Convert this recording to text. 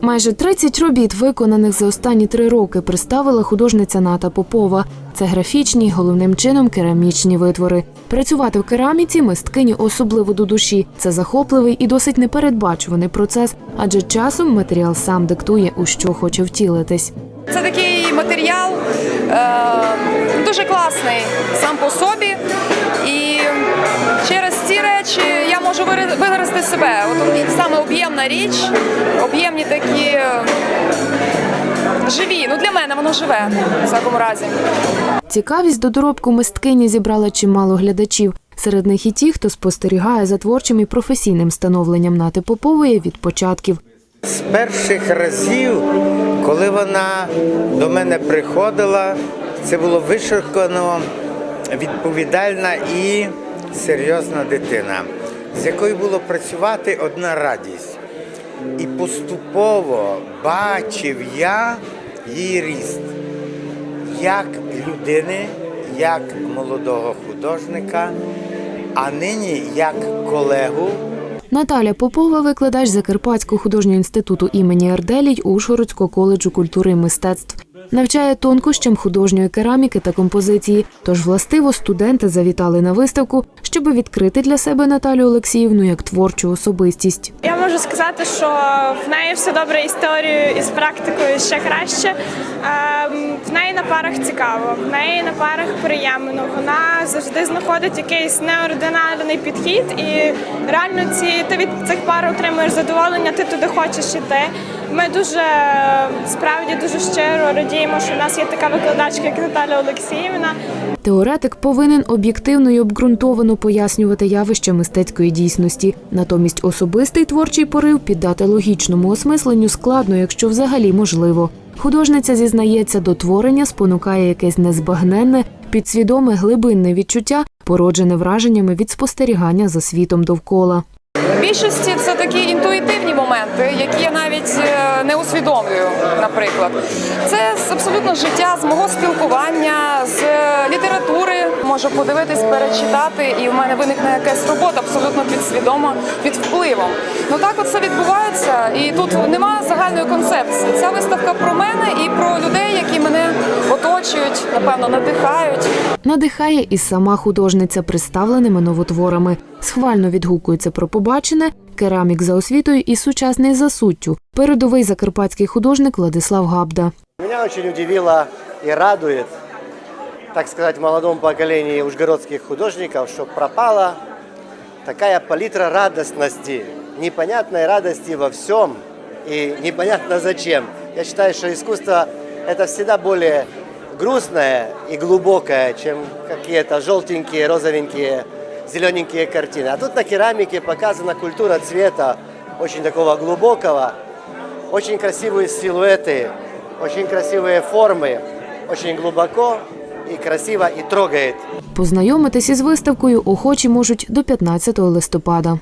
Майже 30 робіт, виконаних за останні три роки, представила художниця Ната Попова. Це графічні, головним чином керамічні витвори. Працювати в кераміці мисткині особливо до душі. Це захопливий і досить непередбачуваний процес, адже часом матеріал сам диктує, у що хоче втілитись. Це такий матеріал е, дуже класний сам по собі. Виразити себе. От саме об'ємна річ, об'ємні такі е, живі. Ну для мене воно живе в всякому разі. Цікавість до доробку мисткині зібрала чимало глядачів. Серед них і ті, хто спостерігає за творчим і професійним становленням Нати Попової від початків. З перших разів, коли вона до мене приходила, це було вишукано відповідальна і серйозна дитина, з якою було працювати одна радість. І поступово бачив я її ріст як людини, як молодого художника, а нині як колегу Наталя Попова, викладач Закарпатського художнього інституту імені Арделій Ужгородського коледжу культури і мистецтв. Навчає тонкощам художньої кераміки та композиції. Тож, властиво, студенти завітали на виставку, щоб відкрити для себе Наталю Олексіївну як творчу особистість. Я можу сказати, що в неї все добре історією і з практикою ще краще. Ем, В неї на парах цікаво, в неї на парах приємно. Вона завжди знаходить якийсь неординарний підхід, і реально ці ти від цих пар отримуєш задоволення, ти туди хочеш іти. Ми дуже справді дуже щиро радіємо, що в нас є така викладачка, як Наталя Олексіївна. Теоретик повинен об'єктивно і обґрунтовано пояснювати явища мистецької дійсності. Натомість особистий творчий порив піддати логічному осмисленню складно, якщо взагалі можливо. Художниця зізнається, до творення спонукає якесь незбагненне, підсвідоме глибинне відчуття, породжене враженнями від спостерігання за світом довкола. Більшості це такі інтуїтивні моменти, які я навіть е, не усвідомлюю, наприклад. Це абсолютно життя, з мого спілкування, з е, літератури. Можу подивитись, перечитати, і в мене виникне якась робота абсолютно підсвідома під впливом. Ну так от це відбувається, і тут немає загальної концепції. Ця виставка про мене і про людей, оточують, напевно, надихають. Надихає і сама художниця представленими новотворами. Схвально відгукується про побачене, керамік за освітою і сучасний за суттю. Передовий закарпатський художник Владислав Габда. Меня очень удивило и радует, так сказать, в молодом поколении ужгородских художников, что пропала такая палитра радостности, непонятной радости во всем и непонятно зачем. Я считаю, что искусство – это всегда более грустное и глубокое, чем какие-то желтенькие, розовенькие, зелененькие картины. А тут на керамике показана культура цвета, очень такого глубокого, очень красивые силуэты, очень красивые формы, очень глубоко и красиво и трогает. Познайомитись із виставкою охочі можуть до 15 листопада.